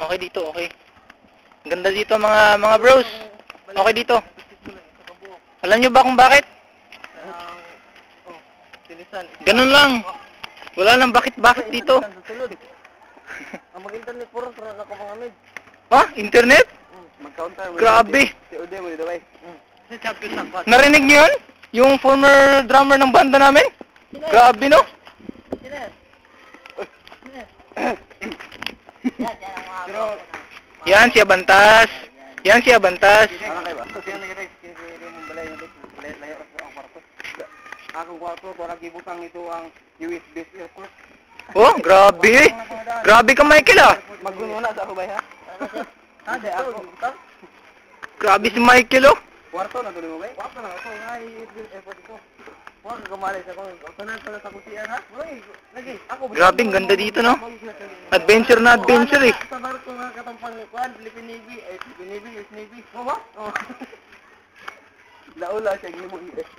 Okay dito, okay. Ganda dito mga mga bros. Okay dito. Alam nyo ba kung bakit? Ganun lang. Wala nang bakit-bakit dito. Ang mag-internet puro mga mid. Ha? Internet? Mag-counter. Grabe. Si Ude mo dito bay. Narinig niyo yun? Yung former drummer ng banda namin? Grabe no? Yan si Abantas. Yan si Abantas. ba? Akong kwarto wala gibutang nito ang USB earport. Oh, grabe. Grabe ka Michael ah. Maguno na sa ako bay ha. Ade ako. Grabe si Michael oh. Kwarto na tuloy mo bay? Kwarto na ako. Ay USB earport ko. Wala ka kumali sa ko. Kanan pala sa kusiyan ha. Ako Grabe, ganda dito, no? Adventure na adventure eh. Sa barko nga katampang kuan, Philippine Navy, eh, Philippine Navy, US Navy. Mo ba? Oh. Laula siya gimo US.